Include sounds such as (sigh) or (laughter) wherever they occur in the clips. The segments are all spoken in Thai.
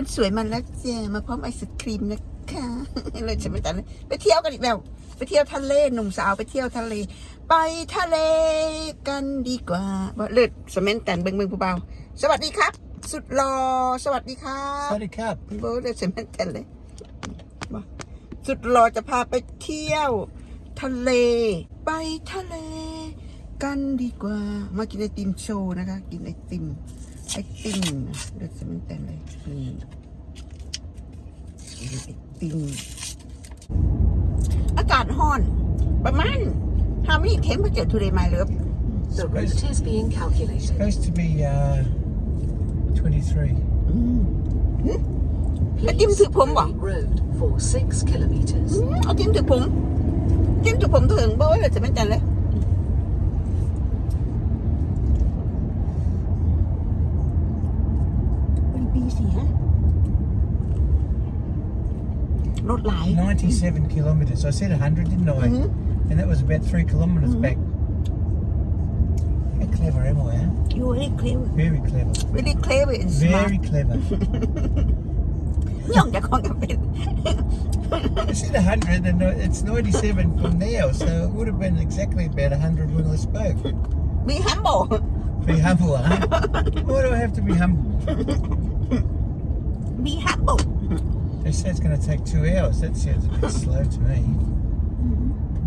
คนสวยมาแล้วจ้ามาพร้อมไอศครีมนะคะเลยจะไม่ตัดเลยไปเที่ยวกันอีกแล้ว ไปเที่ยวทะเลหนุ่มสาวไปเที่ยวทะเล ไปทะเลกันดีกว่าบ่เลิศสมัยแต่นเบิงเบิงผู้เบาสวัสดีครับ สุดรอสวัสดีครับ Sorry, Cap. โบเลิศสมัยแต่นเลยบ่สุดรอจะพาไปเที่ยว ทะเล ไปทะเล กันดีกว่า มากินไอติมโชว์นะคะ กินไอติม ไอติมเลือดสมันแต่เลยนี่กินไอติมอากาศห้อน ประมาณ how many temperature today my love The route is being calculated. Supposed to be uh, 23. ไอติม Please ถือผมบ่ follow road for six kilometers. อืมเอาติมถือผมติมถือผมถึงโบ้เลยจะไม่แต่เลย เป็นปีเสียรถหลาย 97 kilometres. I said 100, didn't I? Mhm. And that was about three kilometres Mhm. back. How clever am I, huh? you very clever Very clever. very clever and smart Very clever. ย่องจากของกับเป็น I said 100 and uh, it's 97 from now, so it would have been exactly about 100 when I spoke. มีฮัมโบ Be humble, huh? Why do I have to be humble? (laughs) (laughs) มีฮัมโบ They say it's going to take two hours. That sounds a bit slow to me.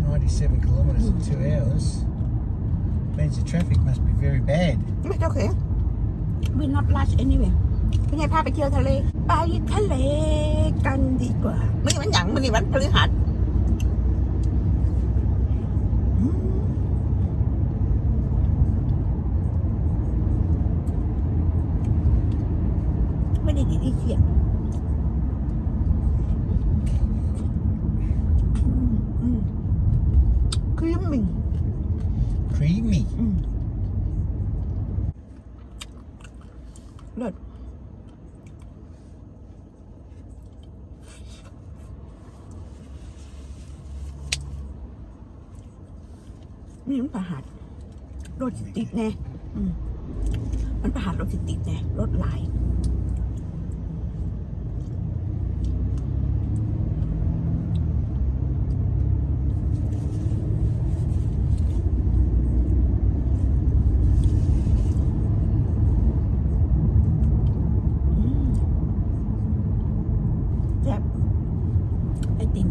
97 kilometres in two hours. Means the traffic must be very bad. ไม่โอเค we not rush anyway เป็นไงพาไปเที่ยวทะเล ไปทะเลกันดีกว่ามื่อนี้วันหยังมื่อนี้วันพฤหัส อืมไม่ได้ดีที่เขียนอืมครีมมิ่ง Creamy. อืมเลิศนี่มันประหัดรถสิติดแน่อืมมันประหัดรถสิติดแน่รถหลาย แซ่บไอติม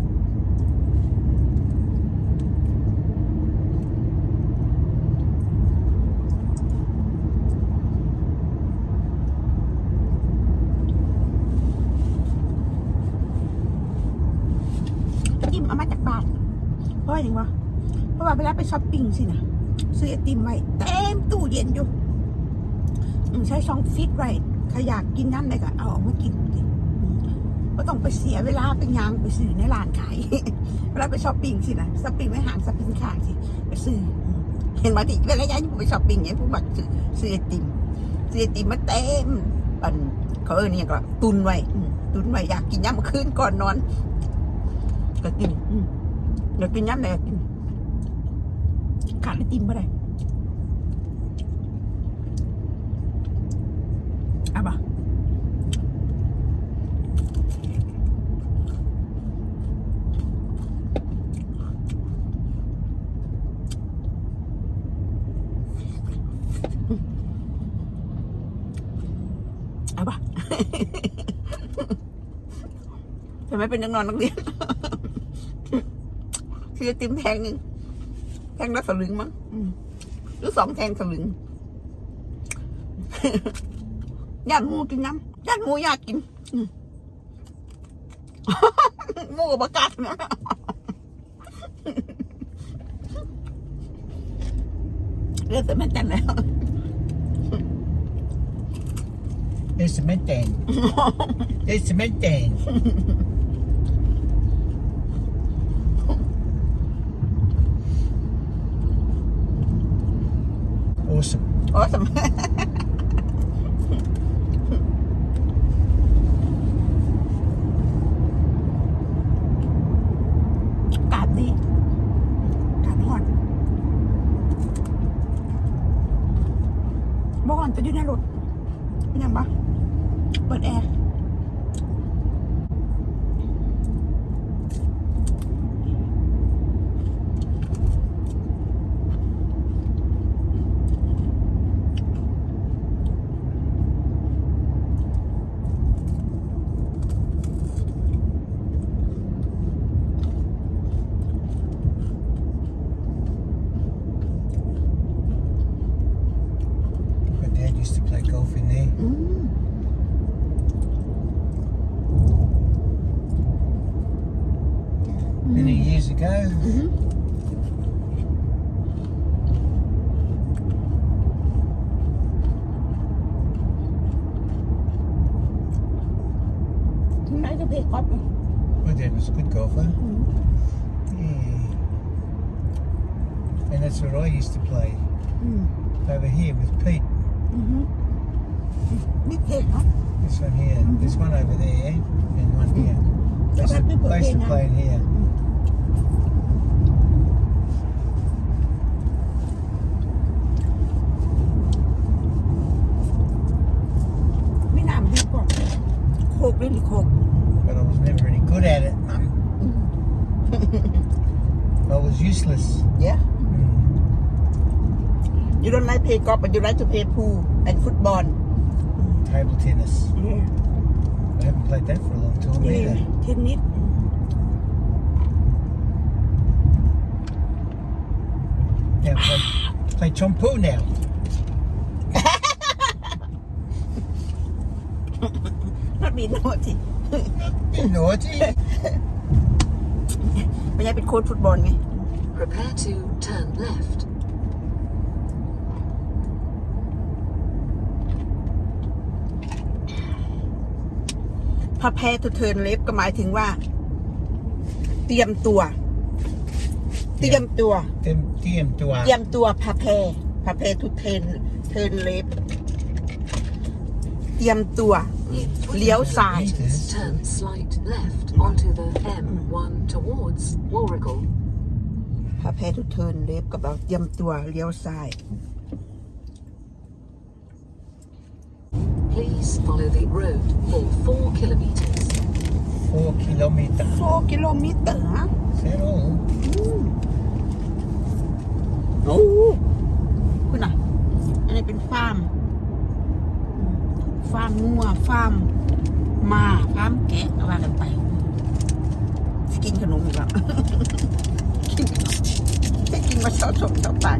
ไอ เอากบ้านเพราะอย่างวะเพราะว่าเวลาไปช้อปปิ้งสินะซื้อไอติมไว้เต็มตู้เย็นอยู่ใช้ช่องฟิตไว้ใครอยากกินน้ำไหนก็เอาออกมากินสิอืมก็ต้องไปเสียเวลาไปยางไปซื้อในร้านขายเวลาไปช้อปปิ้งสินะช้อปปิ้งในห้างช้อปปิ้งขางสิไปซื้อเห็นมาดิเวลาย้ายผมไปช้อปปิ้งเนี่ยผู้บักซื้อซื้อไอติมซื้อไอติมมาเต็มปันเขาเออเนี่ยก็ตุนไว้ตุนไว้อยากกินย่ำคืนก่อนนอน ก็กินอืมอยากกินย่ำไหนก็กินขาดไอติมไม่ได้เอาปะเอาปะทำไมเป็นนักนอนนักเรียน ซื้อติมแพงหนึ่งแพงละสลึงมั้งหรือสองแพงสลึงญาติมูกินน้ำญาติมูอยากกินมูกับประกาศนะเรื่องสมัยแต่งแล้วเรื่องสมัยแต่งเรื่องสมัยแต่ง Awesome. (laughs) Mm. Many mm. years ago. Mm -hmm. To play golf. Well, that was a good golfer. Mm -hmm. Yeah. And that's where I used to play. Mm. Over here with Pete. Mm -hmm. This one here, mm-hmm. this one over there, and one here. They used plane they used to here. We not big cook, really cook. But I was never any good at it, Mum. Mm-hmm. (laughs) I was useless. Yeah. Mm. You don't like play golf, but you like to play pool and football Table tennis. yeah I haven't played that for a long time yeah either. เทนนิส Now play, play chompu now. นัดบีโนที Be naughty. (laughs) ไม่ใช่เป็นโค้ชฟุตบอลไง Prepare to turn left. พระแพ้ทูเทิร์นเล็บก็หมายถึงว่า เตรียมตัว เตรียมตัว Them DM to เตรียมตัวพระแพ้พระแพ้ทูเทิร์นเทิร์นเล็บ เตรียมตัว In เลี้ยวซ้าย meters. turn slight left onto the M1 towards Warrigal. พระแพ้ทูเทิร์นเล็บก็บอกเตรียมตัวเลี้ยวซ้าย Please follow the road for 4 kilometers. Four kilometer. โฟกิโลเมตร Is that all? โอ้คุณน่ะ อันนี้เป็นฟาร์มอืมฟาร์มงัว ฟาร์มหมาฟาร์มแกะก็ว่ากันไปสกินขนมอีกแล้วกินให้กินมาชอบชมชอบปาก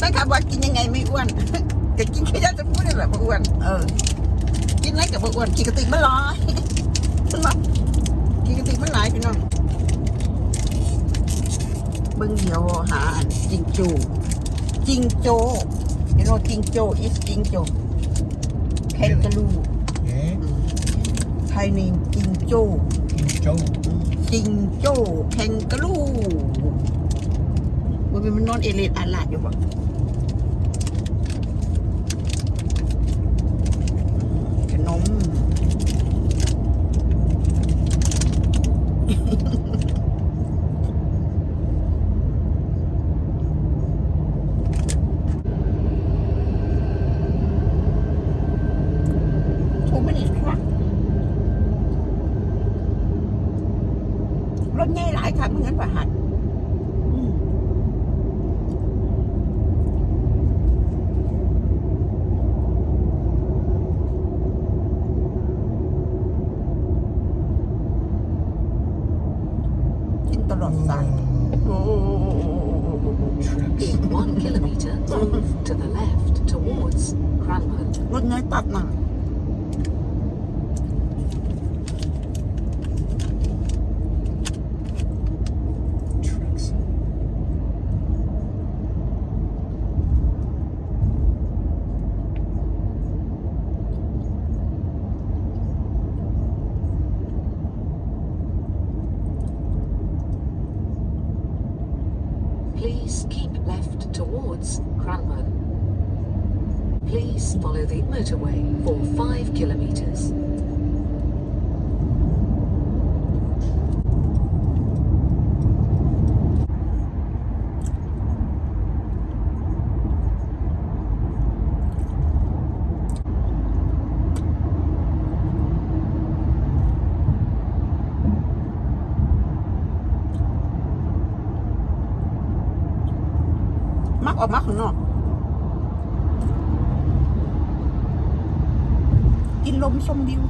ถ้าถามว่ากินยังไงไม่อ้วน ก็กินแค่ยาจะพูดนี่แหละบ่อ้วนเออกินอะไรกับบ่อ้วนกินกระติกมันลอยมันมากินกระติกมันหลายพี่น้องเบิ่งเดียวหาอันจิงโจ้จิงโจ้เห็นว่าจิงโจ้ is จิงโจ้แคนกาลู Yeah. ไทยเนมจิงโจ้ King Joel. จิงโจ้แคนกาลูว่ามันนอนเอเลดอาลาดอยู่บ่ towards Cranbourne. รถใหญ่ตัดมา Trucks. Please keep left towards Cranbourne. Please follow the motorway for 5 kilometers. กินลมชมวิว